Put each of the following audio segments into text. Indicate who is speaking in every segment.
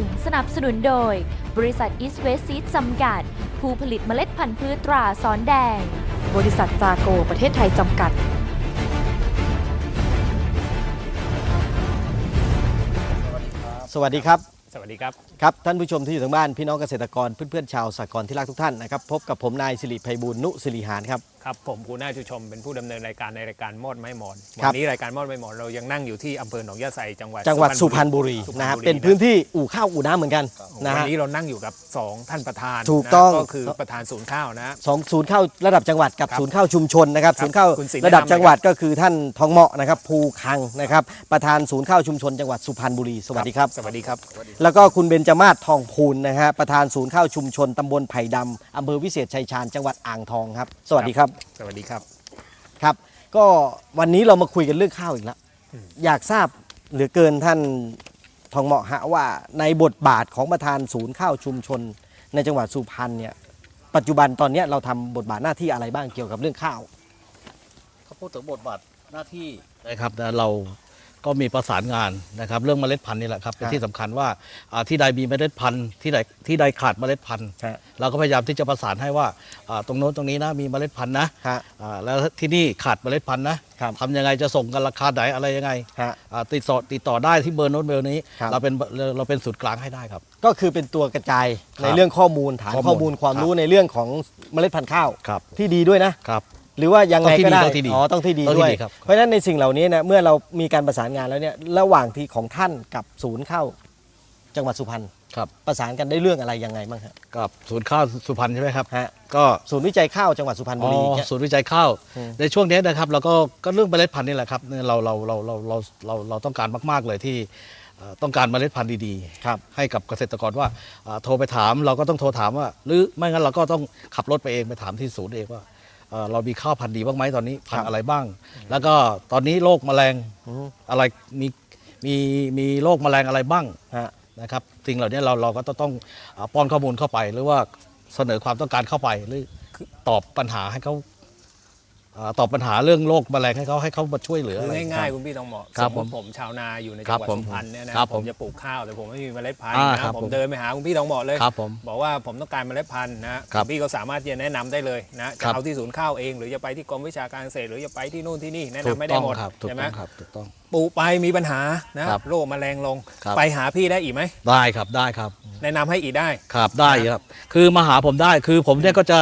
Speaker 1: รช่วงที่1สนับสนุนโดย บริษัท East West Seed จำกัด ผู้ผลิตเมล็ดพันธุ์พืชตราสอนแดง บริษัทซาโกประเทศไทยจำกัด
Speaker 2: สวัสดีครับ
Speaker 3: สวัสดีครับ
Speaker 2: ครับ ท่านผู้ชมที่อยู่ทางบ้านพี่น้องเกษตรกรเพื่อนๆชาวสหกรณ์ที่รักทุกท่านนะครับ พบกับผมนายสิริไพบูลย์นุสิริหานครับ
Speaker 3: ครับผมกูน่าชูชมเป็นผู้ดำเนินรายการในรายการมอดไม้หมอน
Speaker 2: ครั
Speaker 3: วั
Speaker 2: บ
Speaker 3: นี้รายการมอดไม้หมอนเรายังนั่งอยู่ที่อำเภอหนองยาไซจังหวัด
Speaker 2: จังหวัดสุพรรณบุรี
Speaker 3: สุพ
Speaker 2: นะฮะ
Speaker 3: บุ
Speaker 2: เป็นพื้นที่อู่ข้าวอู่น้ำเหมือนกันนะ
Speaker 3: วัน
Speaker 2: ฮะ
Speaker 3: นี้เรานั่งอยู่กับ2ท่านประธาน
Speaker 2: ถูกต้อง
Speaker 3: นะก็คือประธานศูนย์ข้าวนะ
Speaker 2: สองศูนย์ข้าวระดับจังหวัดกับ
Speaker 3: ครับ
Speaker 2: ศูนย์ข้าวชุมชนนะครับ
Speaker 3: ครับ
Speaker 2: ศูนย์ข้าว
Speaker 3: คุณศิลป์
Speaker 2: ระดับ
Speaker 3: แนะนำ
Speaker 2: จังหวัดก็คือท่านทองเหมาะนะครับภูคังนะครับประธานศูนย์ข้าวชุมชนจังหวัดสุพรรณบุรีสวัสดีครับ
Speaker 3: สวัสดีครับ
Speaker 2: แล้วก็คุณเบญจมาศทองพูนนะฮะประธานศูนย์ข้าวชุมชนตำบลไผ่ดำอำเภอวิเศษชัยชาญจังหวัดอ่างทองครับ สวัสดีครับ
Speaker 3: สวัสดีครับ
Speaker 2: ครับ ก็วันนี้เรามาคุยกันเรื่องข้าวอีกแล้ว
Speaker 3: อืม
Speaker 2: อยากทราบเหลือเกินท่านทองเหมาะฮะว่าในบทบาทของประธานศูนย์ข้าวชุมชน ในจังหวัดสุพรรณเนี่ยปัจจุบันตอนเนี้ยเราทำบทบาทหน้าที่อะไรบ้างเกี่ยวกับเรื่องข้าว
Speaker 4: เขาพูดถึงบทบาทหน้าที่นะครับนะเรา ก็มีประสานงานนะครับ เรื่องเมล็ดพันธุ์นี่แหละครับเป็น
Speaker 2: ครับ
Speaker 4: ที่สำคัญว่าอ่าที่ใดมีเมล็ดพันธุ์ที่ใดที่ใดขาดเมล็ดพันธุ์
Speaker 2: ฮะ
Speaker 4: เราก็พยายามที่จะประสานให้ว่าอ่าตรงโน้นตรงนี้นะมีเมล็ดพันธุ์นะ
Speaker 2: ฮะ
Speaker 4: อ่าแล้วที่นี่ขาดเมล็ดพันธุ์นะครับทำยังไงจะส่งกันราคาไหนอะไรยังไง
Speaker 2: ฮะ
Speaker 4: อ่าติดต่อติดต่อได้ที่เบอร์โน้นเบอร์นี้
Speaker 2: ครับ
Speaker 4: เราเป็นเราเป็นศูนย์กลางให้ได้ครับ
Speaker 2: ก็คือเป็นตัวกระจาย
Speaker 4: ครับ
Speaker 2: ในเรื่องข้อมูลฐาน
Speaker 4: ข้อมูล
Speaker 2: ข้อมูลความรู้ในเรื่องของเมล็ดพันธุ์ข้าว
Speaker 4: ครับ
Speaker 2: ที่ดีด้วยนะ
Speaker 4: ครับ
Speaker 2: หรือว่ายังไงก็ได้
Speaker 4: ต้องที่ดี
Speaker 2: อ๋อต้องที่ดี
Speaker 4: ต้องที่
Speaker 2: ด้วย
Speaker 4: ดีครับ
Speaker 2: เพราะฉะนั้นในสิ่งเหล่านี้เนี่ยเมื่อเรามีการประสานงานแล้วเนี่ยระหว่างที่ของท่านกับศูนย์ข้าวจังหวัดสุพรรณ
Speaker 4: ครับ
Speaker 2: ประสานกันได้เรื่องอะไรยังไงบ้างฮะ
Speaker 4: กับศูนย์ข้าวสุพรรณใช่ไหมครับ
Speaker 2: ฮะ
Speaker 4: ก็
Speaker 2: ศูนย์วิจัยข้าวจังหวัดสุพรรณบุ
Speaker 4: อ๋อ
Speaker 2: รีเนี่ย
Speaker 4: ศูนย์วิจัยข้าว
Speaker 2: อืม
Speaker 4: ในช่วงนี้นะครับเราก็ก็เรื่องเมล็ดพันธุ์นี่แหละครับเนี่ยเราเราเราเราเราเราเราต้องการมาก ๆเลยที่เอ่อต้องการเมล็ดพันธุ์ดี
Speaker 2: ครับ
Speaker 4: ๆให้กับเกษตรกรว่าเอ่อโทรไปถามเราก็ต้องโทรถามว่า หรือไม่งั้นเราก็ต้องขับรถไปเองไปถามที่ศูนย์เองว่า เอ่อเรามีข้าวพันธุ์ดีบ้างไหมตอนนี้พัน
Speaker 2: ครั
Speaker 4: ธุ์
Speaker 2: บ
Speaker 4: อะไรบ้าง แล้วก็ตอนนี้โรคแมลง
Speaker 2: อืม
Speaker 4: อะไรมีมีมีโรคแมลงอะไรบ้าง
Speaker 2: ฮะ
Speaker 4: นะครับสิ่งเหล่านี้เราเราก็ต้องเอ่อป้อนข้อมูลเข้าไป หรือว่าเสนอความต้องการเข้าไปหรือตอบปัญหาให้เขาเอ่อ ตอบปัญหาเรื่องโรคแมลงให้เขาให้เขามาช่วยเหลือ
Speaker 3: คือ
Speaker 4: อะไร
Speaker 3: ง่ายๆคุณพี่ต้องเหมาะ
Speaker 4: ครับ
Speaker 3: สมมติ
Speaker 4: ผม
Speaker 3: ผมชาวนาอยู่ใน
Speaker 4: ครั
Speaker 3: จังหวัด
Speaker 4: บผม
Speaker 3: สุพรรณเนี่ยนะครับผ
Speaker 4: ผมม
Speaker 3: จะปลูกข้าวแต่ผมไม่มีเมล็ดพันธุ์
Speaker 4: อ่า
Speaker 3: นะครับผม
Speaker 4: ผม
Speaker 3: เดินไปหาคุณพี่ต้องเหมาะเลย
Speaker 4: ครับผม
Speaker 3: บอกว่าผมต้องการเมล็ดพันธุ์นะครับณพี่ก็สามารถที่จะแนะนำได้เลยนะ
Speaker 4: ค
Speaker 3: จะ
Speaker 4: รับ
Speaker 3: เอาที่ศูนย์ข้าวเอง หรือจะไปที่กรมวิชาการเกษตรหรือจะไปที่นู่นที่นี่แนะ
Speaker 4: ถู
Speaker 3: นำ
Speaker 4: ก
Speaker 3: ไม่ได้
Speaker 4: ต้อง
Speaker 3: หมด
Speaker 4: ครับถูก
Speaker 3: ใช่ไหม
Speaker 4: ต้องครับถูกต้อง
Speaker 3: ปลูกไปมีปัญหานะครับโรคแมลงลง
Speaker 4: ครับ
Speaker 3: ไปหาพี่ได้อีกไหม
Speaker 4: ได้ครับได้ครับ
Speaker 3: แนะนำให้อีกได้
Speaker 4: ครับได้ครับ คือมาหาผมได้คือผมเนี่ยก็จะ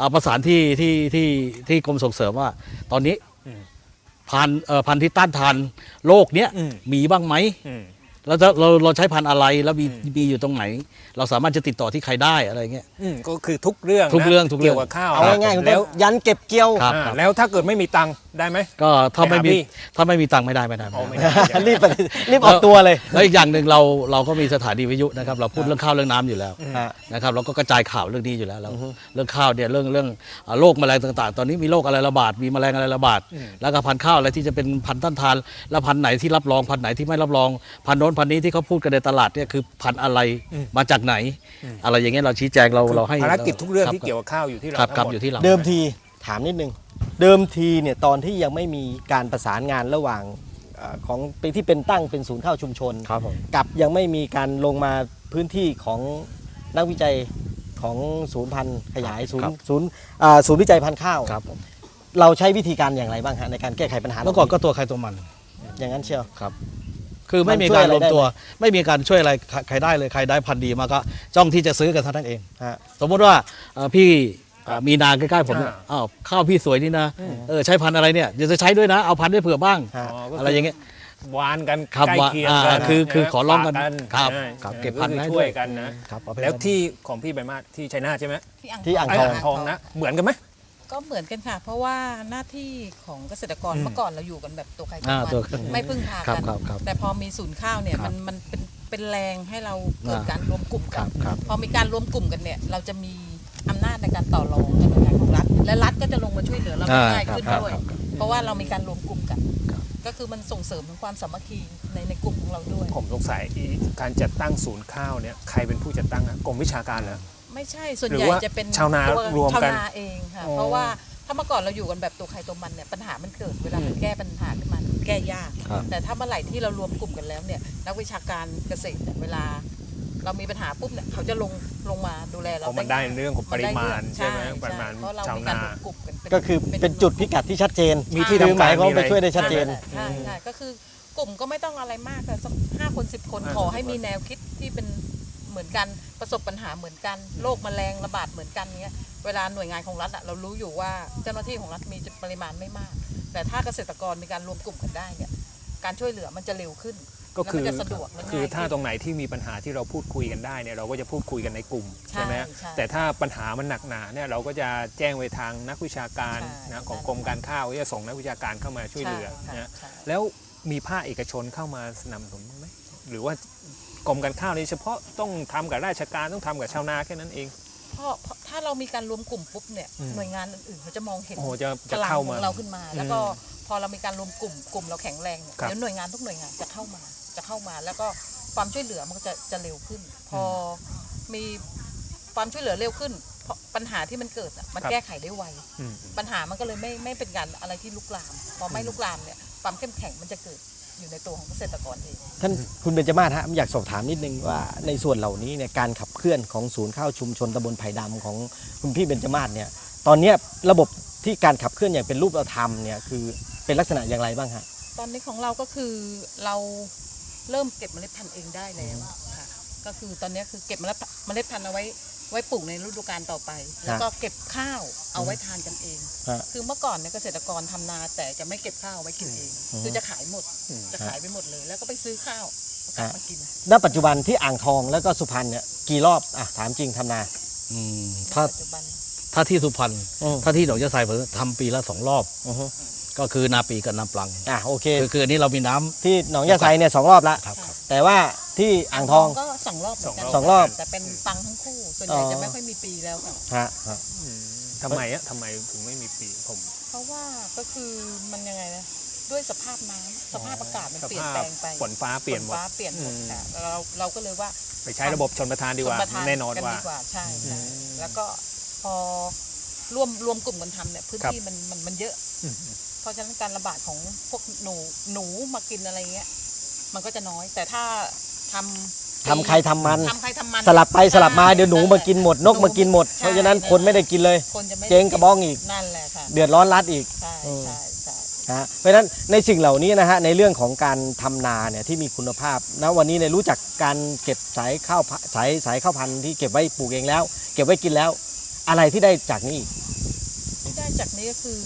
Speaker 4: อ่าประสานที่ที่ที่ที่กรมส่งเสริมว่า ตอนนี้
Speaker 3: อืม
Speaker 4: พันธุ์เอ่อพันธุ์ที่ต้านทานโรคเนี้ย
Speaker 3: อืม
Speaker 4: มีบ้างไหม
Speaker 3: อืม
Speaker 4: เราจะเราเราใช้พันธุ์อะไรแล้วมี
Speaker 3: อืม
Speaker 4: มีอยู่ตรงไหน เราสามารถจะติดต่อที่ใครได้อะไรเงี้ย
Speaker 3: อืมก็คือทุกเรื่อง
Speaker 4: ทุก
Speaker 3: นะ
Speaker 4: เรื่องทุกเรื่อง
Speaker 3: เกี่ยวกับข้าว
Speaker 2: เอาง่ายๆคุณ
Speaker 3: แล้
Speaker 2: ต้
Speaker 3: วน
Speaker 2: ยันเก็บเกี่ยว
Speaker 4: ครับ
Speaker 3: อ่า
Speaker 4: ครับ
Speaker 3: แล้วถ้าเกิดไม่มีตังค์ได้ไหม
Speaker 4: ก็ถ้าไม่มี
Speaker 3: ไปหาพี่
Speaker 4: ถ้าไม่มีตังค์ไม่ได้ไม่ได้
Speaker 3: เอา
Speaker 4: ไม่
Speaker 3: ไม่
Speaker 4: ได้
Speaker 3: ได้
Speaker 2: รีบไปรีบออกตัวเลย
Speaker 4: แล้วอีกอย่างหนึ่งเราเราก็มีสถานีวิทยุนะครับเราพูดเรื่องข้าวเรื่องน้ำอยู่แล้ว
Speaker 2: ฮะ
Speaker 4: นะครับเราก็กระจายข่าวเรื่องนี้อยู่แล้วเรา
Speaker 2: อือฮึ
Speaker 4: เรื่องข้าวเนี่ยเรื่องเรื่องอ่าโรคแมลงต่างๆ ตอนนี้มีโรคอะไรระบาดมีแมลงอะไรระบาด
Speaker 3: อืม
Speaker 4: แล้วก็พันธุ์ข้าวอะไรที่จะเป็นพันธุ์ต้านทาน แล้วพันธุ์ไหนที่รับรองพันธุ์ไหนที่ไม่รับรองพันธุ์โน้นพันธุ์นี้ที่เขาพูดกันในตลาดเนี่ยคือพันธุ์อะไรมาจากไหน อะไรอย่างเงี้ยเราชี้แจงเราเราให้
Speaker 3: ภารกิจทุกเรื่อง
Speaker 4: คบ
Speaker 3: ที่เกี่ยวกับข้าวอยู่ที่เรา
Speaker 4: ครับค
Speaker 3: ทั้
Speaker 4: รับ
Speaker 3: งหมด
Speaker 4: อยู่ที่เรา
Speaker 2: เดิมทีถามนิดนึง เดิมทีเนี่ยตอนที่ยังไม่มีการประสานงานระหว่างเอ่อของเป็นที่เป็นตั้งเป็นศูนย์ข้าวชุมชน
Speaker 4: ครับผม
Speaker 2: กับยังไม่มีการลงมาพื้นที่ของนักวิจัยของศูนย์พันธุ์ขยายศูนย์ศูนย์อ่าศูนย์วิจัยพันธุ์ข้าว
Speaker 4: ครับผม
Speaker 2: เราใช้วิธีการอย่างไรบ้างฮะในการแก้ไขปัญหา
Speaker 4: เมื่อก่อนก็ตัวใครตัวมัน
Speaker 2: อย่างนั้นเชียว
Speaker 4: ครับ คือไม่มี
Speaker 2: มันช่วย
Speaker 4: การ
Speaker 2: อะไร
Speaker 4: รวม
Speaker 2: ได้
Speaker 4: ตัว ไม่มีการช่วยอะไรใครใครได้เลยใครได้พันธุ์ดีมาก็จ้องที่จะซื้อกันเท่านั้นเอง
Speaker 2: ฮะ
Speaker 4: สมมติว่าเอ่อพี่เอ่อมีนาใกล้ๆผมเนี่ย
Speaker 3: อ่า
Speaker 4: อ้าวข้าวพี่สวยนี่นะเออใช้พันธุ์อะไรเนี่ยเดี๋ยวจะใช้ด้วยนะเอาพันธุ์ได้เผื่อบ้าง
Speaker 2: ฮะ
Speaker 3: อ๋อก็
Speaker 4: อะไรอย่างเงี้ย
Speaker 3: วานกัน
Speaker 4: ครับ
Speaker 3: ใกล้เคียง
Speaker 4: ว่า
Speaker 3: กั
Speaker 4: อ่านคือคือ
Speaker 3: นะ
Speaker 4: ขอร้องกัน
Speaker 3: ฝา
Speaker 4: ครับ
Speaker 3: ใช่
Speaker 4: ครับ
Speaker 3: ออ
Speaker 4: เก็บพันธุ์
Speaker 3: คือ
Speaker 4: ให้
Speaker 3: ช่วย
Speaker 4: ด้วย
Speaker 3: กันนะครับ
Speaker 4: เอาไป
Speaker 3: แล้ว
Speaker 4: ให้
Speaker 3: ที่ของพี่ใบมาศที่ชัยนาทใช่ไหม
Speaker 5: ที่อ่าง
Speaker 2: ที่อ่าง
Speaker 3: ไอ้
Speaker 2: ทอง
Speaker 3: อ่างทองนะ เหมือนกันไหม
Speaker 5: ก็เหมือนกันค่ะ เพราะว่าหน้าที่ของเกษตรกร
Speaker 3: อืม
Speaker 5: เมื่อก่อนเราอยู่กันแบบตัวใคร
Speaker 4: อ่า
Speaker 5: ตัว
Speaker 4: ตัว
Speaker 5: มันไม่พึ่งพา
Speaker 4: ครับ
Speaker 5: กัน
Speaker 4: ครับครับ
Speaker 5: แต่พอมีศูนย์ข้าวเนี่ย
Speaker 4: ครั
Speaker 5: มั
Speaker 4: บ
Speaker 5: นมันเป็นเป็นแรงให้เราเกิด
Speaker 4: อ่า
Speaker 5: การรวมกลุ่ม
Speaker 4: ค
Speaker 5: กั
Speaker 4: รั
Speaker 5: น
Speaker 4: บครับ
Speaker 5: พอมีการรวมกลุ่มกันเนี่ย เราจะมีอำนาจในการต่อรองในหน่วยงานของรัฐ และรัฐก็จะลงมาช่วยเหลือเราได้
Speaker 4: อ่า
Speaker 5: ง่าย
Speaker 4: ครับ
Speaker 5: ขึ้น
Speaker 4: ครับ
Speaker 5: ด้วย
Speaker 4: ครับ
Speaker 5: เพราะว่าเรามีการรวมกลุ่มกัน
Speaker 4: ครับ
Speaker 5: ก็คือมันส่งเสริมถึงความสามัคคีในในกลุ่มของเราด้วย
Speaker 3: ผมสงสัยอีการจัดตั้งศูนย์ข้าวเนี่ยใครเป็นผู้จัดตั้งอะกรมวิชาการเหรอ
Speaker 5: ไม่ใช่ส่วน
Speaker 3: หรือ
Speaker 5: ใหญ่
Speaker 3: ว่า
Speaker 5: จะเป็น
Speaker 3: ชาวนา
Speaker 5: ตัว
Speaker 3: รวมกัน
Speaker 5: ชาวนาเองค่ะ
Speaker 3: อ๋อ
Speaker 5: เพราะว่าถ้าเมื่อก่อนเราอยู่กันแบบตัวใครตัวมันเนี่ยปัญหามันเกิดเวลามันแก้ปัญหาขึ้นมาแก้ก้ยาก
Speaker 4: ครับ
Speaker 5: แต่ถ้าเมื่อไหร่ที่เรารวมกลุ่มกันแล้วเนี่ยนักวิชาการเกษตรเนี่ยเวลา เรามีปัญหาปุ๊บเนี่ยเขาจะลงลงมาดูแล
Speaker 3: เพ
Speaker 5: เรา
Speaker 3: ราะมันได้ในเรื่องของปริมาณ
Speaker 5: นด้
Speaker 3: ใช่ไหม
Speaker 5: เรื่อง
Speaker 3: ปริมาณ
Speaker 5: เพราะเรา
Speaker 3: ชาว
Speaker 5: มีการ
Speaker 3: นา
Speaker 5: รวมกลุ่มกัน
Speaker 2: ก็คือเป็นจุดพิกัดที่ชัดเจน
Speaker 3: มีที่
Speaker 2: คือ
Speaker 3: ทำ
Speaker 2: ห
Speaker 3: กามา
Speaker 2: รยความ
Speaker 3: มี
Speaker 2: ว่า
Speaker 3: อะไร
Speaker 2: ไปช่วยได้ชัดเจน
Speaker 5: ใช่ใช่ก็คือกลุ่มก็ไม่ต้องอะไรมากค่ะสักห้าคนสิบคน
Speaker 3: อ่า
Speaker 5: ขอให้มีแนวคิดที่เป็น เหมือนกันประสบปัญหาเหมือนกันโรคแมลงระบาดเหมือนกันเนี้ยเวลาหน่วยงานของรัฐอะเรารู้อยู่ว่าเจ้าหน้าที่ของรัฐมีปริมาณไม่มาก แต่ถ้าเกษตรกรมีการรวมกลุ่มกันได้เนี่ยการช่วยเหลือมันจะเร็วขึ้น
Speaker 3: ก็คือ
Speaker 5: แล้วมันจะสะดวกและ
Speaker 3: คือ
Speaker 5: ง่าย
Speaker 3: ถ้า
Speaker 5: ขึ้น
Speaker 3: ตรงไหนที่มีปัญหาที่เราพูดคุยกันได้เนี่ยเราก็จะพูดคุยกันในกลุ่ม
Speaker 5: ใช่
Speaker 3: ใช่ไหม
Speaker 5: ใช่
Speaker 3: แต่ถ้าปัญหามันหนักหนาเนี่ยเราก็จะแจ้งไปทางนักวิชาการ
Speaker 5: ใช่
Speaker 3: นะของกรมการข้าวที่จะส่งนักวิชาการเข้ามาช่วยเหลือ
Speaker 5: ใช่
Speaker 3: นะ
Speaker 5: ใช่
Speaker 3: แล้วมีภาคเอกชนเข้ามาสนับสนุนบ้างไหมหรือว่า กรมการข้าวนี่เฉพาะต้องทำกับราชการต้องทำกับชาวนาแค่นั้นเอง
Speaker 5: เพราะเพราะถ้าเรามีการรวมกลุ่มปุ๊บเนี่ย
Speaker 3: อืม
Speaker 5: หน่วยงานอื่นๆเขาจะมองเห็น
Speaker 3: โอ้โหจะ
Speaker 5: พ
Speaker 3: จะ
Speaker 5: ลัง
Speaker 3: เข้า
Speaker 5: ข
Speaker 3: มา
Speaker 5: องเราขึ้นมา แล้วก็
Speaker 3: อืม
Speaker 5: พอเรามีการรวมกลุ่มกลุ่มเราแข็งแรงเนี่ย
Speaker 3: ครับ
Speaker 5: เดี๋ยวหน่วยงานทุกหน่วยงานจะเข้ามาจะเข้ามา แล้วก็ความช่วยเหลือมันก็จะจะเร็วขึ้น พอมีความช่วยเหลือเร็วขึ้น เพราะปัญหาที่มันเกิดอะมันแก้ไขได้ไว
Speaker 3: อืม
Speaker 5: ปัญหามันก็เลยไม่ไม่เป็นการอะไรที่ลุกลาม พอไม่ลุกลามเนี่ยความเข้มแข็งมันจะเกิด อยู่ในตัวของเกษตรกรเอง
Speaker 2: ท่านคุณเบญจมาศฮะอยากสอบถามนิดนึงว่าในส่วนเหล่านี้เนี่ยการขับเคลื่อนของศูนย์ข้าวชุมชนตำบลไผ่ดำของคุณพี่เบญจมาศเนี่ยตอนเนี้ยระบบที่การขับเคลื่อนอย่างเป็นรูปธรรมเนี่ยคือเป็นลักษณะอย่างไรบ้างฮะ
Speaker 5: ตอนนี้ของเราก็คือเราเริ่มเก็บเมล็ดพันธุ์เองได้แล้วค่ะก็คือตอนนี้คือเก็บเมล็ดพันธุ์เมล็ดพันธุ์เอาไว้ ไว้ปลูกในฤดูกาลต่อไป แล้วก็เก็บข้าวเอาไว้ทานกันเอง
Speaker 2: ฮะ
Speaker 5: คือเมื่อก่อนเนี่ยเกษตรกรทำนาแต่จะไม่เก็บข้าวไว้กินเอง
Speaker 2: อืม
Speaker 5: คือจะขายหมด
Speaker 3: อืม
Speaker 5: จะขายไปหมดเลย แล้วก็ไปซื้อข้าวกลับมากิน
Speaker 2: ณปัจจุบันที่อ่างทองแล้วก็สุพรรณเนี่ยกี่รอบอะถามจริงทำนา
Speaker 4: อืมถ้า
Speaker 5: ปัจจุบัน
Speaker 4: ถ้าที่สุพรรณ
Speaker 2: อืม
Speaker 4: ถ้าที่หนองยะไซผมทำปีละสองรอบ
Speaker 2: อือฮึ
Speaker 4: ก็คือนาปีกับนาปลัง
Speaker 2: อะโอเค
Speaker 4: คือคืออันนี้เรามีน้ำ
Speaker 2: ที่หนองยาไซเนี่ยสองรอบละ
Speaker 4: ครับครับ
Speaker 2: แต่ว่าที่อ่างทอง
Speaker 5: ก็สองรอบเหมือนกัน
Speaker 2: สองรอบ
Speaker 5: แต่เป็นปังทั้งคู่ ส่วนใหญ่
Speaker 2: อ๋อ
Speaker 5: จะไม่ค่อยมีปีแล้วค่ะ
Speaker 2: ฮะฮะ
Speaker 3: อืมทำไมอะทำไมถึงไม่มีปีผม
Speaker 5: เพราะว่าก็คือมันยังไงนะ ด้วยสภาพน้ำสภาพอากาศมัน
Speaker 3: ส
Speaker 5: เปลี่ยน
Speaker 3: ภา
Speaker 5: แปล
Speaker 3: พ
Speaker 5: งไป
Speaker 3: ฝนฟ้าเปลี่ยนหม
Speaker 5: ฝ
Speaker 3: ด
Speaker 5: ฟ้าเปลี่ยนหมด
Speaker 3: อืม
Speaker 5: ค่ะเราเราก็เลยว่า
Speaker 3: ไปใช้ระบบชนประทานดีกว่า
Speaker 5: ชประท
Speaker 3: แน่นอน
Speaker 5: กั
Speaker 3: ว่า
Speaker 5: ดีกว่าใช่ใช่
Speaker 3: อืม
Speaker 5: แล้วก็พอร่วมรวมกลุ่มกันทำเนี่ยพื้น
Speaker 3: ครับ
Speaker 5: ที่มันมันมันเยอะ
Speaker 3: อืม
Speaker 5: เพราะฉะนั้นการระบาดของพวกหนูหนูมากินอะไรเงี้ย มันก็จะน้อย แต่ถ้าทำ
Speaker 2: ทำใครทำมัน
Speaker 5: ทำใครทำมัน
Speaker 2: สลับไปสลับมาเดี๋ยวหนูมากินหมดนก
Speaker 5: ห
Speaker 2: มากินหมด
Speaker 5: ใช่
Speaker 2: เพราะฉะนั้นคนไม่ได้กินเลย
Speaker 5: คนจะไม่ได้
Speaker 2: เจ๊งกระบองอีก
Speaker 5: นั่นแหละค่ะ
Speaker 2: เดือดร้อนรัดอีก
Speaker 5: ใช่
Speaker 2: อืม
Speaker 5: ใช่ใช่
Speaker 2: นะฮะเพราะฉะนั้นในสิ่งเหล่านี้นะฮะในเรื่องของการทำนาเนี่ยที่มีคุณภาพนะวันนี้เนี่ยรู้จักการเก็บสายข้าวพะสายสายข้าวพันธุ์ที่เก็บไว้ปลูกเองแล้ว เก็บไว้กินแล้ว อะไรที่ได้จากนี้อีก
Speaker 5: ที่ได้จากนี้ก็คือ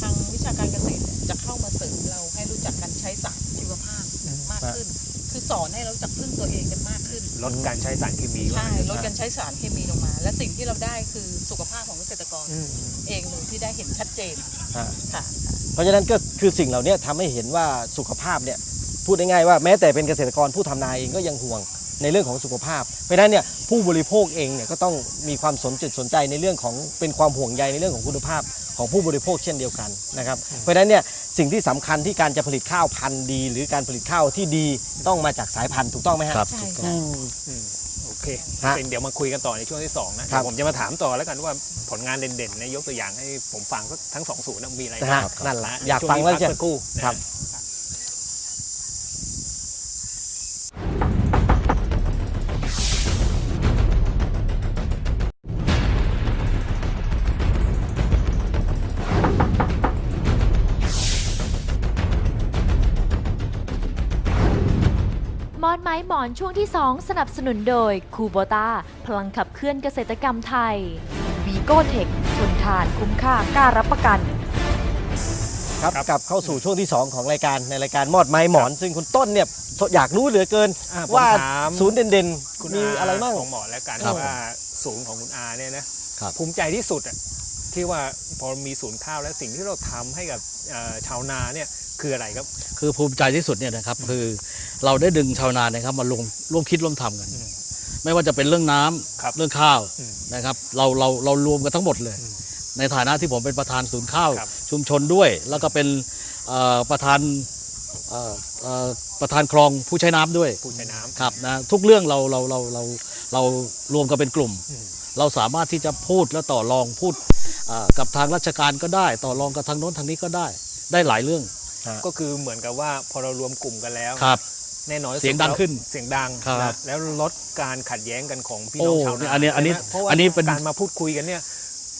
Speaker 5: ทางวิชาการเกษตรเนี่ยจะเข้ามาเสริมเราให้รู้จักการใช้สารชีวภาพมากขึ้น คือสอนให้เรารู้จักพึ่งตัวเองกันมากขึ้น
Speaker 3: ลดการใช้สารเคมี
Speaker 5: ใช่
Speaker 3: ว่างั้น
Speaker 5: ลดการใช้สารเคมีลงมา และสิ่งที่เราได้คือสุขภาพของเกษตรกร
Speaker 3: อืม
Speaker 5: เองเลยที่ได้เห็นชัดเจน
Speaker 2: ฮะ
Speaker 5: ค่ะ
Speaker 2: เพราะฉะนั้นก็คือสิ่งเหล่านี้ทำให้เห็นว่าสุขภาพเนี่ยพูดง่ายๆว่าแม้แต่เป็นเกษตรกรผู้ทำนาเองก็ยังห่วงในเรื่องของสุขภาพ เพราะฉะนั้นเนี่ยผู้บริโภคเองเนี่ยก็ต้องมีความสนจิตสนใจในเรื่องของเป็นความห่วงใยในเรื่องของคุณภาพของผู้บริโภคเช่นเดียวกันนะครับเพราะฉะนั้นเนี่ยสิ่งที่สำคัญที่การจะผลิตข้าวพันธุ์ดี หรือการผลิตข้าวที่ดีต้องมาจากสายพันธุ์ถูกต้องไหมฮะ
Speaker 4: ครับ
Speaker 5: ใช่
Speaker 4: ถูกต้อง
Speaker 5: ค่ะ
Speaker 2: อืม
Speaker 3: อืมโอเค
Speaker 2: ฮะ
Speaker 3: เป็นเดี๋ยวมาคุยกันต่อในช่วงที่สองนะครับเดี๋ยวผมจะมาถามต่อแล้วกันว่าผลงานเด่นๆเนยยกตัวอย่างให้ผมฟังสักทั้งสองศูนย์นะมีอะไร
Speaker 2: นะ
Speaker 3: บ้า
Speaker 2: ฮะ
Speaker 3: ง
Speaker 2: นั่นแหละะอยากฟังแล้ว
Speaker 3: ช่
Speaker 2: ใช่
Speaker 3: นี้พักสักครู่นะฮะ
Speaker 2: ครับ
Speaker 1: หมอนช่วงที่ 2 สนับสนุนโดยคูโบตาพลังขับเคลื่อนเกษตรกรรมไทยวีโก้เทคทนทานคุ้มค่ากล้ารับประกัน
Speaker 2: ครับ
Speaker 3: ครับ
Speaker 2: กลับเข้าสู่ช่วงที่ 2 ของรายการในรายการมอดไม้หมอน ซึ่งคุณต้นเนี่ยอยากรู้เหลือเกิน
Speaker 3: อะผม
Speaker 2: ว่า
Speaker 3: ถาม
Speaker 2: ศูนย์เด่น
Speaker 3: คุณ
Speaker 2: ๆมีอะไรบ้าง
Speaker 3: ของหมอแล้วกัน
Speaker 4: ครับ
Speaker 3: ว่าศูนย์ของคุณอาเนี่ยนะครับ ภูมิใจที่สุดอะ ที่ว่าพอมีศูนย์ข้าวแล้วสิ่งที่เราทำให้กับเอ่อชาวนาเนี่ยคืออะไรครับ
Speaker 4: คือภูมิใจที่สุดเนี่ยนะครับ คือเราได้ดึงชาวนาเนี่ยครับมาร่วมร่วมคิดร่วมทำกัน
Speaker 3: อืม
Speaker 4: ไม่ว่าจะเป็นเรื่องน้ำ
Speaker 3: ครับ
Speaker 4: เรื่องข้าว
Speaker 3: อืม
Speaker 4: นะครับ เราเราเรารวมกันทั้งหมดเลย
Speaker 3: อืม
Speaker 4: ในฐานะที่ผมเป็นประธานศูนย์ข้าว
Speaker 3: ครับ
Speaker 4: ชุมชนด้วย แล้วก็เป็นเอ่อประธานเอ่อเอ่อประธานคลองผู้ใช้น้ำด้วย
Speaker 3: ผู้ใช้น้ำ
Speaker 4: ครับนะทุกเรื่องเราเราเราเราเรารวมกันเป็นกลุ่ม
Speaker 3: อืม
Speaker 4: เราสามารถที่จะพูดและต่อรองพูดอ่ากับทางราชการก็ได้ ต่อรองกับทางโน้นทางนี้ก็ได้ ได้หลายเรื่อง
Speaker 2: ฮะ
Speaker 3: ก็คือเหมือนกับว่าพอเรารวมกลุ่มกันแล้ว
Speaker 4: ครับ
Speaker 3: แน่นอนที่
Speaker 4: เสียงดัง
Speaker 3: แล้ว
Speaker 4: ขึ้น
Speaker 3: เสียงดัง
Speaker 4: ครับ
Speaker 3: นะแล้วลดการขัดแย้งกันของพี่น้อง
Speaker 4: โอ้
Speaker 3: ชาวนา
Speaker 4: อันนี้อันนี้
Speaker 3: ใช่ไหมเพราะว่า
Speaker 4: อันนี้เป็น
Speaker 3: การมาพูดคุยกันเนี่ย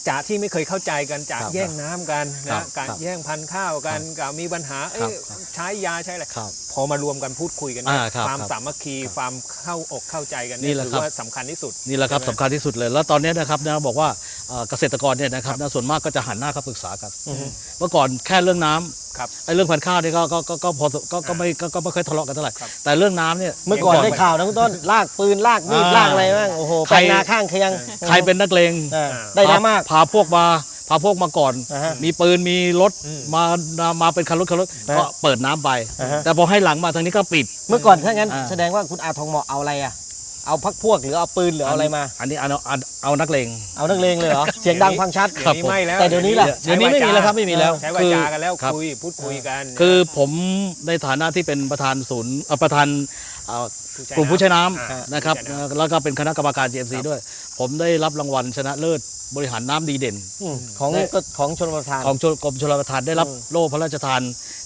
Speaker 3: จากที่ไม่เคยเข้าใจกันจาก
Speaker 4: ครับ
Speaker 3: แย่งน้ำกัน
Speaker 4: ครั
Speaker 3: นะ
Speaker 4: บ
Speaker 3: การ
Speaker 4: ครับ
Speaker 3: แย่งพันธุ์ข้าวกันกับมีปัญหาเอ้ย
Speaker 4: ครับ
Speaker 3: ใช้ยาใช้อะไร
Speaker 4: ครับ
Speaker 3: พอมารวมกันพูดคุยกันเนี่ย
Speaker 4: อ่าครับ
Speaker 3: ความ
Speaker 4: ครับ
Speaker 3: สามัคคีความเข้าอกเข้าใจกัน
Speaker 4: นี่
Speaker 3: เนี่ย
Speaker 4: แหละ
Speaker 3: ถือ
Speaker 4: ครับ
Speaker 3: ว่าสำคัญที่สุด
Speaker 4: นี่แหละครับ
Speaker 3: ใช่ไหม
Speaker 4: สำคัญที่สุดเลย แล้วตอนนี้นะครับนะบอกว่าเอ่อเกษตรกรเนี่ยนะครับนะส่วนมากก็จะหันหน้าเข้าปรึกษากัน
Speaker 2: อือฮึ
Speaker 4: เมื่อก่อนแค่เรื่องน้ำ
Speaker 3: ครับ
Speaker 4: ไอ้เรื่องพันธุ์ข้าวนี่ก็ก็ก็ก็พอก็ก็ไม่ก็ก็ไม่เคยทะเลาะกันเท่าไหร่
Speaker 3: ครับ
Speaker 4: แต่เรื่องน้ำเนี่ย
Speaker 2: เมื่อก่อนได้ข่าวนะคุณต้นลากปืนลากมีด
Speaker 4: อ่า
Speaker 2: ลากอะไรบ้างโอ้โห
Speaker 4: ใค
Speaker 2: ไป
Speaker 4: ร
Speaker 2: นาข้างเคียง
Speaker 4: ใครเป็นนักเลง
Speaker 2: เออได้น้ำมาก
Speaker 4: พาพวกมาพาพวกมาก่อน
Speaker 2: อ่าฮะ
Speaker 4: มีปืนมีรถ
Speaker 3: อืม
Speaker 4: มามาเป็นคันรถคันรถ
Speaker 2: อ่า
Speaker 4: ก็เปิดน้ำไป
Speaker 2: อ่าฮะ
Speaker 4: แต่พอให้หลังมาทางนี้ก็ปิด
Speaker 2: เมื่อก่อนถ้างั้น
Speaker 4: อ่า
Speaker 2: แสดงว่าคุณอาทองเหมาะเอาอะไรอะ เอาพักพวกหรือเอาปืนหรือเอาอะไรมา
Speaker 4: อันนี้เอาเอาเอานักเลง
Speaker 2: เอานักเลงเลยเหรอเสียงดังฟังชัด
Speaker 3: เดี๋ยวนี้ไม่แล้ว
Speaker 2: แต่เดี๋ยวนี้ล่ะ
Speaker 4: เดี๋ยวนี้ไม่มีแล้วครับไม่มีแล้ว
Speaker 3: ใช้วาจากันแล้ว
Speaker 4: ครับ
Speaker 3: คุยพูดคุยกัน
Speaker 4: คือผมในฐานะที่เป็นประธานศูนย์เอ่อประธานเอ่อ กลุ่มผู้ใช้น้ำ
Speaker 3: อ่า
Speaker 4: นะครับ
Speaker 3: ผู้ใช้ำ
Speaker 4: แล้วก็เป็นคณะกรรมการ GMC ด้วย ผมได้รับรางวัลชนะเลิศบริหารน้ำดีเด่น
Speaker 2: อืมของ
Speaker 4: ได้
Speaker 2: ก็ของชนประทาน
Speaker 4: ของชลกรมชลประทานได้รับ
Speaker 2: อืม
Speaker 4: โล่พระราชทาน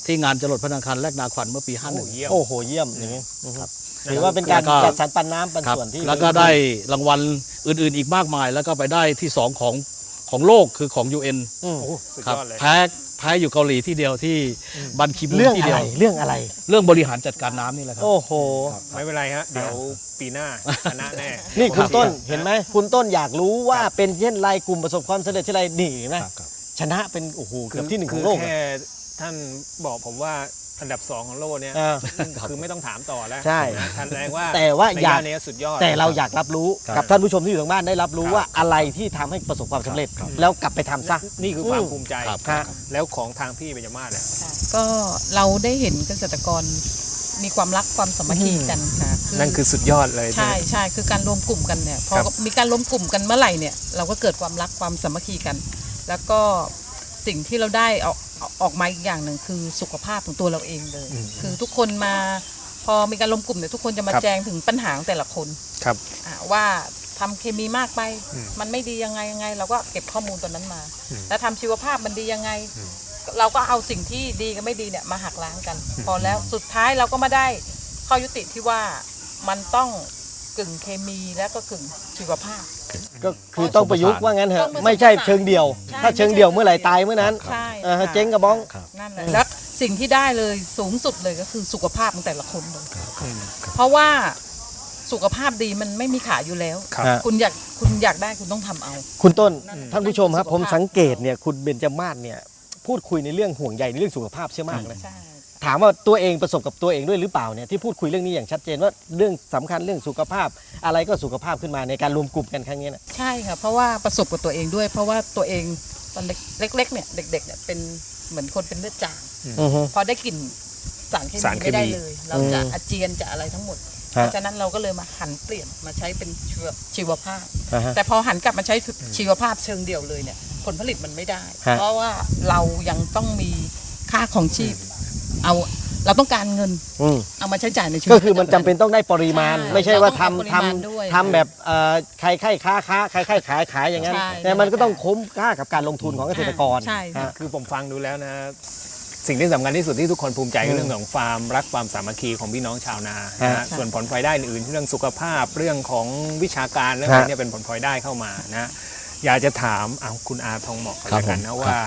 Speaker 4: ที่งานจรดพระนางคันแลกนาขวัญเมื่อปี
Speaker 3: โอ้โห
Speaker 4: 51
Speaker 3: เยี่ยม
Speaker 2: โอ้โหเยี่ยมอย่างนี้อือฮึ
Speaker 4: ครับ
Speaker 2: ถือว่าเป็นการ
Speaker 4: แล้วก็
Speaker 2: จัดสรรปันน้ำปัน
Speaker 4: ครับ
Speaker 2: ส่วนที่
Speaker 4: แล้วก็ได้รางวัลอื่น ๆ อีกมากมาย แล้วก็ไปได้ที่สองของ ของโลกคือของ UN
Speaker 2: อืม
Speaker 3: โอ้โหสุด
Speaker 4: ครับ
Speaker 3: ยอดเลย
Speaker 4: แพ้แพ้อยู่เกาหลีที่เดียวที่บันคีมูน
Speaker 2: เรื่อง
Speaker 4: ที่
Speaker 2: อะ
Speaker 4: เดี
Speaker 2: ไร
Speaker 4: ยว
Speaker 2: เรื่องอะไร
Speaker 4: เรื่องบริหารจัดการน้ำนี่แหละครับ
Speaker 2: โอ้โห
Speaker 3: ไม่เป็นไรฮะ เดี๋ยวปีหน้าชนะแน่
Speaker 2: นี่คุณต้น
Speaker 3: รับ
Speaker 2: เห็นไหมคุณต้นอยากรู้ว่าเป็นเช่นไรกลุ่มประสบความสำเร็จเช่นไรนี่เห็นไหม
Speaker 4: ครับครับ
Speaker 2: ชนะเป็นโอ้โห
Speaker 3: คื
Speaker 2: เกือบที่หนึ่งของ
Speaker 3: คื
Speaker 2: โลก
Speaker 3: แค่
Speaker 2: อะ
Speaker 3: ท่านบอกผมว่า อันดับสองของโลกเนี่ย
Speaker 2: อ่า
Speaker 3: คือไม่ต้องถามต่อแล้ว
Speaker 2: ใช่
Speaker 3: นะท่านแสดงว่า
Speaker 2: แต่ว่า
Speaker 3: ใน
Speaker 2: อยาก
Speaker 3: ด้นนี้สุดยอด
Speaker 2: แต่เราอยากรับรู้
Speaker 4: ครับ
Speaker 2: กับท่านผู้ชมที่อยู่ทางบ้านได้รับรู้
Speaker 3: ครับ
Speaker 2: ว่าอะไรที่ทำให้ประสบความสำเร็จ
Speaker 4: ครับ
Speaker 2: แล้วกลับไปทำซะ
Speaker 3: นี่คือความ
Speaker 2: อืม
Speaker 3: ภูมิใจ
Speaker 4: ครับ
Speaker 2: ฮะ
Speaker 3: แล้วของทางพี่เบญจมาศเนี่ย
Speaker 5: ก็เราได้เห็นเกษตรกรมีความรักความสามัคคีกันค่ะ
Speaker 3: นั่นคือสุดยอดเลย
Speaker 5: ใช่ใช่คือการรวมกลุ่มกันเนี่ยพอ
Speaker 3: ครับ
Speaker 5: มีการรวมกลุ่มกันเมื่อไหร่เนี่ยเราก็เกิดความรักความสามัคคีกัน แล้วก็สิ่งที่เราได้เอาเอาออกมาอีกอย่างหนึ่งคือสุขภาพของตัวเราเองเลย
Speaker 3: อืม
Speaker 5: คือทุกคนมาพอมีการรวมกลุ่มเนี่ยทุกคนจะมา
Speaker 3: ครับ
Speaker 5: แจ้งถึงปัญหาของแต่ละคน
Speaker 3: ครับ
Speaker 5: อะว่าทำเคมีมากไป
Speaker 3: อืม
Speaker 5: มันไม่ดียังไงยังไง เราก็เก็บข้อมูลตัวนั้นมา
Speaker 3: อืม
Speaker 5: แล้วทำชีวภาพมันดียังไง
Speaker 3: อืม
Speaker 5: เราก็เอาสิ่งที่ดีกับไม่ดีเนี่ยมาหักล้างกัน พอแล้วสุดท้ายเราก็มาได้ข้อยุติที่ว่ามันต้อง กึ่งเคมีและก็กึ่งชีวภาพ
Speaker 2: ก็คือต้องประยุกต์ว่างั้นเถ
Speaker 5: ต้
Speaker 2: อะ
Speaker 5: องผสม
Speaker 2: ไม่ใช่
Speaker 5: ผสาน
Speaker 2: เชิงเดียว
Speaker 5: ใช่
Speaker 2: ถ้าเชิงเดียวเมื่อไหร่ตายเมื่อนั้น
Speaker 5: ใช่
Speaker 2: อ่าฮะ
Speaker 5: ค่ะ
Speaker 2: เจ๊งกระบ้อง
Speaker 4: ครับ
Speaker 5: นั่นแหละแล้วสิ่งที่ได้เลยสูงสุดเลยก็คือสุขภาพของแต่ละคนเลย
Speaker 3: อืม
Speaker 5: เพราะว่าสุขภาพดีมันไม่มีขายอยู่แล้ว
Speaker 3: ครับ
Speaker 2: ฮะ
Speaker 5: คุณอยากคุณอยากได้คุณต้องทำเอา
Speaker 2: คุณต้น
Speaker 5: อืม
Speaker 2: ท่านผู้ชมครับ
Speaker 5: สุขภาพ
Speaker 2: ผมสังเกตเนี่ยคุณเบญจมาศเนี่ยพูดคุยในเรื่องห่วงใยในเรื่องสุขภาพเชื่อมากเลย
Speaker 5: ใช่
Speaker 2: ถามว่าตัวเองประสบกับตัวเองด้วยหรือเปล่าเนี่ยที่พูดคุยเรื่องนี้อย่างชัดเจนว่าเรื่องสำคัญเรื่องสุขภาพ อะไรก็สุขภาพขึ้นมาในการรวมกลุ่มกันครั้งนี้นะ
Speaker 5: ใช่ค่ะ เพราะว่าประสบกับตัวเองด้วย เพราะว่าตัวเองตอนเล็กๆเนี่ยเด็กๆเนี่ยเป็นเหมือนคนเป็นเลือดจาง
Speaker 2: อือฮึ
Speaker 5: พอได้กลิ่นสารเค
Speaker 3: สาร
Speaker 5: มี
Speaker 3: เคมี
Speaker 5: ไม่ได้เลย เราจะ
Speaker 2: อืม
Speaker 5: อาเจียนจะอะไรทั้งหมด เพ
Speaker 2: ฮะ
Speaker 5: ราะฉะนั้นเราก็เลยมาหันเปลี่ยนมาใช้เป็นชีวชีวภาพ
Speaker 2: อ่าฮะ
Speaker 5: แต่พอหันกลับมาใช้ชีวภาพเชิงเดี่ยวเลยเนี่ย ผลผลิตมันไม่ได้
Speaker 2: ฮะ
Speaker 5: เพราะว่าเรายังต้องมีค่าของชีพ เอาเราต้องการเงิน
Speaker 2: อืม
Speaker 5: เอามาใช้จ่ายในชีวิต
Speaker 2: ก็คือมันจำเป็นต้องได้ปริมาณ
Speaker 5: ใช่
Speaker 2: ไม่ใช่ว่า
Speaker 5: เราต้อง
Speaker 2: ทำ
Speaker 5: การปริมาณ
Speaker 2: ทำ
Speaker 5: ด้วย
Speaker 2: ทำแบบเอ่อใครใครค้าค้าใครใครขายขายอย่างนั้น
Speaker 5: ใช่
Speaker 2: แต่มันก็ต้องคุ้มค่ากับการลงทุนของเกษตรกร
Speaker 5: ใช่ค่ะ
Speaker 2: ฮะ
Speaker 3: คือผมฟังดูแล้วนะ สิ่งที่สำคัญที่สุดที่ทุกคนภูมิใจคือเรื่องของความรักความสามัคคีของพี่น้องชาวนานะฮะ
Speaker 2: ฮะ
Speaker 3: ส่วนผลพลอยได้อื่นๆเรื่องสุขภาพเรื่องของวิชาการเรื่องอะไร
Speaker 2: ฮะ
Speaker 3: เนี่ยเป็นผลพลอยได้เข้ามานะ อยากจะถามเอาคุณอาทองเหมาะกัน
Speaker 4: ครับ
Speaker 3: แล้วกัน
Speaker 4: ผม
Speaker 3: นะว่า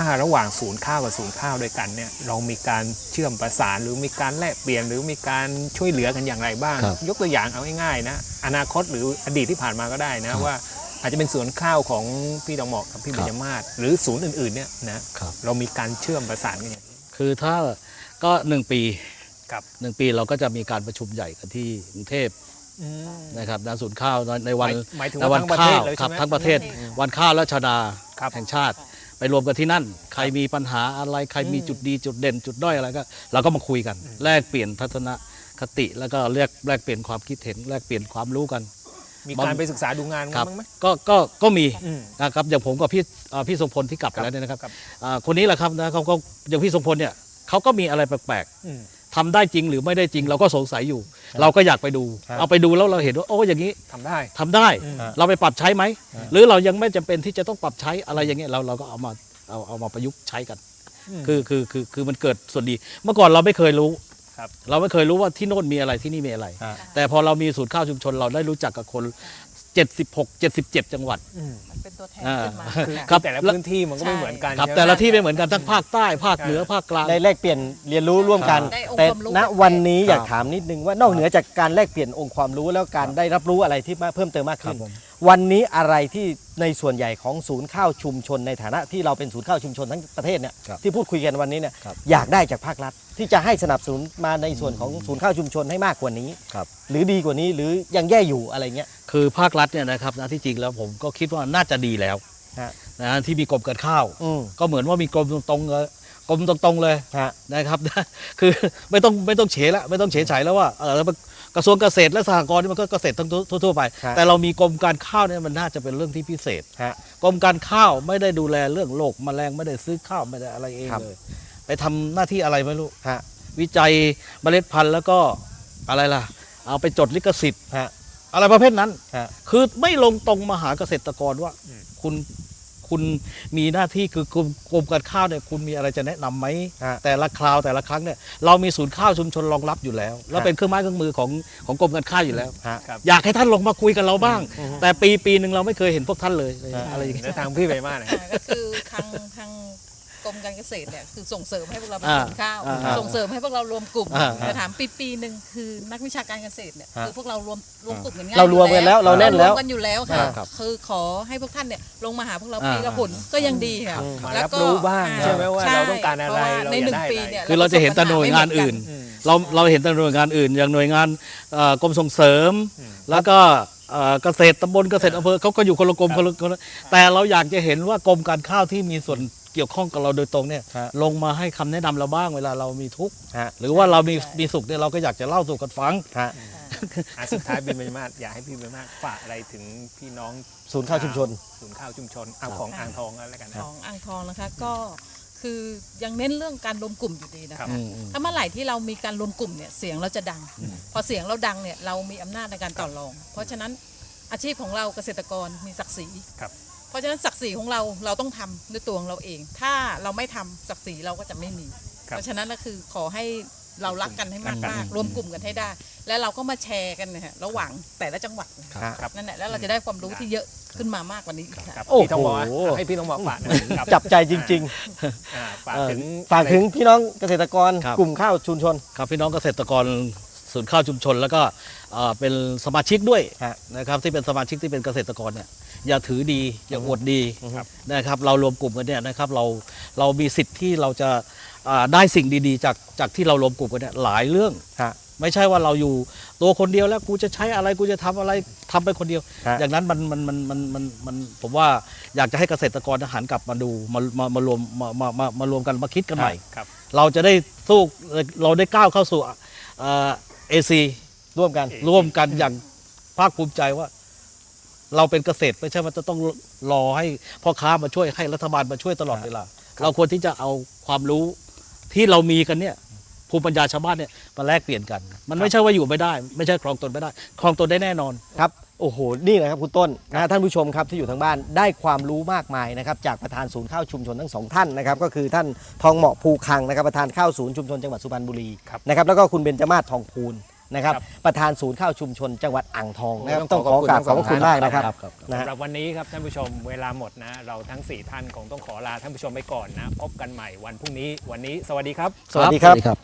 Speaker 3: ถ้าระหว่างศูนย์ข้าวกับศูนย์ข้าวด้วยกันเนี่ยเรามีการเชื่อมประสานหรือมีการแลกเปลี่ยนหรือมีการช่วยเหลือกันอย่างไรบ้าง
Speaker 4: ครับ
Speaker 3: ยกตัวอย่างเอาง่ายๆนะอนาคตหรืออดีตที่ผ่านมาก็ได้นะครับว่าอาจจะเป็นสวนข้าวของพี่ดองหมอกกับพี่
Speaker 4: ค
Speaker 3: เบ
Speaker 4: รับ
Speaker 3: ญจมาศหรือศูนย์อื่นๆเนี่ยนะครับเรามีการเชื่อมประสานกันอย่างไร
Speaker 4: คือถ้าก็หนึ่งปี
Speaker 3: ครับ
Speaker 4: หนึ่งปีเราก็จะมีการประชุมใหญ่กันที่กรุงเทพนะครับณศูนย์ข้าวในใน
Speaker 3: ห
Speaker 4: วั
Speaker 3: มานยหมายถึง
Speaker 4: ใน
Speaker 3: ว่า
Speaker 4: วั
Speaker 3: ทั้งประเท
Speaker 4: ข้า
Speaker 3: ศ
Speaker 4: ว
Speaker 3: เลย
Speaker 4: ครั
Speaker 3: ใช่
Speaker 4: บ
Speaker 3: ไหม
Speaker 4: ทั้งประเทศ
Speaker 5: ทั้งประเทศ
Speaker 4: วันข้าวและชาดา
Speaker 3: ครับ
Speaker 4: แห่งชาติ ไปรวมกันที่นั่น ใครมีปัญหาอะไรใครมีจุดดีจุดเด่น จุดด้อยอะไรก็เราก็มาคุยกัน แลกเปลี่ยนทัศนคติแล้วก็แลกแลกเปลี่ยนความคิดเห็นแลกเปลี่ยนความรู้กัน
Speaker 3: มีการไปศึกษาดูงานกัน
Speaker 4: ครับ
Speaker 3: บ้างไหม
Speaker 4: ก็ก็ก็มี
Speaker 3: อืม
Speaker 4: นะครับอย่างผมกับพี่เอ่อพี่ทรงพลที่กลับไปแล้วเนี่ยนะครับ
Speaker 3: ครับ
Speaker 4: อ่าคนนี้แหละครับนะเขาก็อย่างพี่ทรงพลเนี่ยเขาก็มีอะไรแปลก
Speaker 3: อืม
Speaker 4: ๆ ทำได้จริงหรือไม่ได้จริงเราก็สงสัยอยู่ เราก็อยากไปดู
Speaker 2: ครับ
Speaker 4: เอาไปดูแล้วเราเห็นว่าโอ้อย่างนี้
Speaker 3: ทำได้
Speaker 4: ทำได้
Speaker 3: อืม
Speaker 4: เราไปปรับใช้ไหม หรือเรายังไม่จำเป็นที่จะต้องปรับใช้อะไรอย่างเงี้ยเราเราก็เอามาเอาเอามาประยุกต์ใช้กัน
Speaker 3: อืม
Speaker 4: คือคือคือคือมันเกิดส่วนดี เมื่อก่อนเราไม่เคยรู้
Speaker 3: ครับ
Speaker 4: เราไม่เคยรู้ว่าที่โน่นมีอะไรที่นี่มีอะไร
Speaker 2: ฮะ
Speaker 4: แต่พอเรามีศูนย์ข้าวชุมชนเราได้รู้จักกับคน 76 77 จังหวัด
Speaker 3: อืม
Speaker 5: มันเป็นตัวแทน
Speaker 4: อ่า
Speaker 5: ขึ้นมา
Speaker 3: คือ
Speaker 5: ค่ะ
Speaker 4: ครับ
Speaker 3: แต่ละ
Speaker 4: แล้ว
Speaker 3: พื้นที่มันก็ไม่เหมือนกัน
Speaker 4: ครับ
Speaker 3: ใช่ไหม
Speaker 4: แต่ละที่ไม่เหมือนกันทั้งภาคใต้ภาคเหนือภาคกลาง
Speaker 2: ได้แลกเปลี่ยนเรียนรู้ร่วมกัน
Speaker 5: ได้องค์
Speaker 2: แต่
Speaker 5: ความรู้
Speaker 2: ณ
Speaker 5: แปลกๆ
Speaker 2: วันนี้
Speaker 4: ครับ
Speaker 2: อยากถามนิดนึงว่านอกเหนือจากการแลกเปลี่ยนองค์ความรู้แล้วการได้รับรู้อะไรที่มาเพิ่มเติมมาก
Speaker 4: ครั
Speaker 2: ขึ้
Speaker 4: บ
Speaker 2: น
Speaker 4: ผม
Speaker 2: วันนี้อะไรที่ในส่วนใหญ่ของศูนย์ข้าวชุมชน ในฐานะที่เราเป็นศูนย์ข้าวชุมชนทั้งประเทศเนี่ย
Speaker 4: ครับ
Speaker 2: ที่พูดคุยกันวันนี้เนี่ย
Speaker 4: ครับ
Speaker 2: อยากได้จากภาครัฐ ที่จะให้สนับสนุนมาในส่วนของศูนย์ข้าวชุมชนให้มากกว่านี้
Speaker 4: ครับ
Speaker 2: หรือดีกว่านี้หรือยังแย่อยู่อะไรเงี้ย
Speaker 4: คือภาครัฐเนี่ยนะครับนะที่จริงแล้วผมก็คิดว่าน่าจะดีแล้ว
Speaker 2: ฮะ
Speaker 4: นะที่มีกรมการข้าว
Speaker 2: อืม
Speaker 4: ก็เหมือนว่ามีกรมตรงๆเลยกรมตรงๆเลย
Speaker 2: ฮะ
Speaker 4: นะครับ คือไม่ต้องไม่ต้องเฉแล้วไม่ต้องเฉยฉายแล้วว่าเออแล้วมัน กระทรวงเกษตรและสหกรณ์นี่มันก็เกษตรทั้งทั่วๆไป
Speaker 2: ฮะ
Speaker 4: แต่เรามีกรมการข้าวเนี่ยมันน่าจะเป็นเรื่องที่พิเศษ
Speaker 2: ฮะ
Speaker 4: กรมการข้าวไม่ได้ดูแลเรื่องโรคแมลงไม่ได้ซื้อข้าวไม่ได้อะไรเอง
Speaker 2: ครับ
Speaker 4: เลย ไปทำหน้าที่อะไรไม่รู้
Speaker 2: ฮะ
Speaker 4: วิจัยเมล็ดพันธุ์แล้วก็อะไรล่ะ เอาไปจดลิขสิทธิ์
Speaker 2: ฮะ
Speaker 4: อะไรประเภทนั้น
Speaker 2: ฮะ
Speaker 4: คือไม่ลงตรงมาหาเกษตรกรว่า
Speaker 3: อืม
Speaker 4: คุณ คุณมีหน้าที่คือกรมกรมการข้าวเนี่ยคุณมีอะไรจะแนะนำไหม
Speaker 2: ฮะ
Speaker 4: แต่ละคราวแต่ละครั้งเนี่ยเรามีศูนย์ข้าวชุมชนรองรับอยู่แล้ว แล้ว
Speaker 2: ฮะ
Speaker 4: เป็นเครื่องไม้เครื่องมือของของกรมการข้าวอยู่แล้ว
Speaker 2: ฮะ
Speaker 3: ครับ
Speaker 4: อยากให้ท่านลงมาคุยกับเราบ้าง
Speaker 2: อืม
Speaker 4: แต่ปีปีหนึ่งเราไม่เคยเห็นพวกท่านเลย
Speaker 2: ฮะ
Speaker 4: อะไรอย่างเงี้ย
Speaker 3: แล้วทางพี่ไปมากนะ
Speaker 5: อ่าก็คือทางทาง กรมการเกษตรเนี่ยคือส่งเสริมให้พวกเราเป็น
Speaker 4: อ่า
Speaker 5: ศูนย์ข้าว
Speaker 4: อ่า
Speaker 5: ส่งเสริมให้พวกเรารวมกลุ่ม
Speaker 4: อ่า
Speaker 5: แต่ถามปีปีหนึ่งคือนักวิชาการเกษตรเนี่ย
Speaker 2: ฮะ
Speaker 5: คือพวกเรารวมรวมกลุ่มกันง่าย
Speaker 2: เรารวมกันแล้วเราแน่นแล้ว
Speaker 5: รวมกันอยู่แล้วค่ะ
Speaker 4: ครับ
Speaker 5: คือขอให้พวกท่านเนี่ยลงมาหาพวกเรา
Speaker 4: อ่า
Speaker 5: ปีละหนก็ยังดีค่ะ
Speaker 2: อืม
Speaker 3: มา
Speaker 5: แล้ว
Speaker 3: รับ
Speaker 5: ก็
Speaker 3: รู้บ้าง
Speaker 5: อ่
Speaker 3: ใช่ไหมว่าเราต้องการอะไร
Speaker 5: เพราะว่า
Speaker 3: เรา
Speaker 5: ใน
Speaker 3: อยาก
Speaker 5: หนึ่ง
Speaker 3: ได้
Speaker 5: ปี
Speaker 3: อะไร
Speaker 5: เนี่ย
Speaker 4: คือเราจะเห็นแต่หน่วยงานอื่น
Speaker 3: อืม
Speaker 4: เราเราเห็นแต่หน่วยงานอื่น อย่างหน่วยงานเอ่อกรมส่งเสริม
Speaker 3: อืม
Speaker 4: แล้วก็เอ่อเกษตรตำบลเกษตรอำเภอเขาก็อยู่คนละกรมคนละคนละแต่เราอยากจะเห็นว่ากรมการข้าวที่มีส่วน เกี่ยวข้องกับเราโดยตรงเนี่ย
Speaker 2: ฮะ
Speaker 4: ลงมาให้คำแนะนำเราบ้างเวลาเรามีทุกข์
Speaker 2: ฮะ
Speaker 4: หรือว่าเรามีมีสุขเนี่ยเราก็อยากจะเล่าสู่กันฟัง
Speaker 2: ฮะ
Speaker 3: อะสุดท้ายพี่เบญมาศอยากให้พี่เบญมาศฝากอะไรถึงพี่น้อง
Speaker 2: ศูนย์ข้าวชุมชน
Speaker 3: ศูนย์ข้าวชุมชนเอาของอ่างทองก็แล้วกันนะ
Speaker 5: ของอ่างทองนะคะก็คือยังเน้นเรื่องการรวมกลุ่มอยู่ดีนะ
Speaker 3: ครั
Speaker 5: คะ
Speaker 3: บ
Speaker 5: ถ้าเมื่อไหร่ที่เรามีการรวมกลุ่มเนี่ยเสียงเราจะดัง พอเสียงเราดังเนี่ยเรามีอำนาจในการต่อรอง เพราะฉะนั้นอาชีพของเราเกษตรกรมีศักดิ์ศรี
Speaker 3: ครับ
Speaker 5: เพราะฉะนั้นศักดิ์ศรีของเราเราต้องทำด้วยตัวของเราเอง ถ้าเราไม่ทำศักดิ์ศรีเราก็จะไม่มี
Speaker 3: ครับ
Speaker 5: เพราะฉะนั้นก็คือขอให้เรารักกันให้มาก
Speaker 3: รักกัน
Speaker 5: ๆรวมกลุ่มกันให้ได้ แล้วเราก็มาแชร์กันนะฮะระหว่างแต่ละจังหวัดนะ
Speaker 2: ครั
Speaker 5: คะ
Speaker 2: บ
Speaker 3: ครับ
Speaker 5: นั่นแหละแล้วเราจะได้ความรู้ที่เยอะขึ้นมามากกว่านี้อีกค่ะ
Speaker 3: ครับ
Speaker 2: โอ้โห
Speaker 3: พี่ต้องบอกว่าให้พี่ต้องบอกฝากหนะครับ
Speaker 2: จับใจจริง
Speaker 3: อ่าฝาก
Speaker 2: ๆเอ่อ
Speaker 3: ถึง
Speaker 2: ฝากถึงพี่น้องเกษตรกร
Speaker 4: ครับ
Speaker 2: กลุ่มข้าวชุมชน
Speaker 4: ครับพี่น้องเกษตรกร ศูนย์ข้าวชุมชน แล้วก็เอ่อเป็นสมาชิกด้วย
Speaker 2: ฮะ
Speaker 4: นะครับที่เป็นสมาชิกที่เป็นเกษตรกรเนี่ยอย่าถือดีอย่าอวดดี
Speaker 3: ครับ
Speaker 4: นะครับเรารวมกลุ่มกันเนี่ยนะครับเราเรามีสิทธิ์ที่เราจะอ่าได้สิ่งดีๆ จากจากที่เรารวมกลุ่มกันเนี่ยหลายเรื่อง
Speaker 2: ฮะ
Speaker 4: ไม่ใช่ว่าเราอยู่ตัวคนเดียวแล้วกูจะใช้อะไรกูจะทำอะไรทำไปคนเดียว
Speaker 2: ฮะ
Speaker 4: อย่างนั้นมันมันมันมันมันมันผมว่าอยากจะให้เกษตรกรหันกลับมาดูมามามารวมมามามามารวมกันมาคิดกันใหม่
Speaker 3: ครับ
Speaker 4: เราจะได้สู้เราได้ก้าวเข้าสู่ เอซี
Speaker 2: ร่วมกัน
Speaker 4: ร่วมกันอย่างภาคภูมิใจว่า เราเป็นเกษตรไม่ใช่ว่าจะต้องรอให้พ่อค้ามาช่วยให้รัฐบาลมาช่วยตลอดเวลา เราควรที่จะเอาความรู้ที่เรามีกันเนี่ยภูมิปัญญาชาวบ้านเนี่ยมาแลกเปลี่ยนกัน มันไม่ใช่ว่าอยู่ไม่ได้ ไม่ใช่ครองตนไม่ได้ ครองตนได้แน่นอน
Speaker 2: ครับ โอ้โห นี่แหละครับคุณต้นนะท่านผู้ชมครับที่อยู่ทางบ้านได้ความรู้มากมายนะครับจากประธานศูนย์ข้าวชุมชนทั้งสองท่านนะครับก็คือท่านทองเหมาะภูคังนะครับประธานข้าวศูนย์ชุมชนจังหวัดสุพรรณบุรี
Speaker 3: ครับ
Speaker 2: นะครับแล้วก็คุณเบญจมาศทองพูนนะครับ
Speaker 3: ครับ
Speaker 2: ประธานศูนย์ข้าวชุมชนจังหวัดอ่างทองนะครับ
Speaker 3: ต้
Speaker 2: ต้
Speaker 3: อ
Speaker 2: องง
Speaker 3: ข
Speaker 2: ข
Speaker 3: อ
Speaker 2: อ
Speaker 3: ขอบคุณ
Speaker 2: กราบ
Speaker 3: ทั้ง
Speaker 2: ขอบพระ
Speaker 3: สอง
Speaker 2: คุณ
Speaker 3: ท่าน
Speaker 2: มากนะครับ
Speaker 4: ครับครับ
Speaker 2: นะฮะ
Speaker 3: สำหรับวันนี้ครับท่านผู้ชมเวลาหมดนะเราทั้ง 4 ท่านคงต้องขอลาท่านผู้ชมไปก่อนนะพบกันใหม่วันพรุ่งนี้วันนี้ สวัสดีครับ
Speaker 2: สวัสดีครับ
Speaker 4: ครับ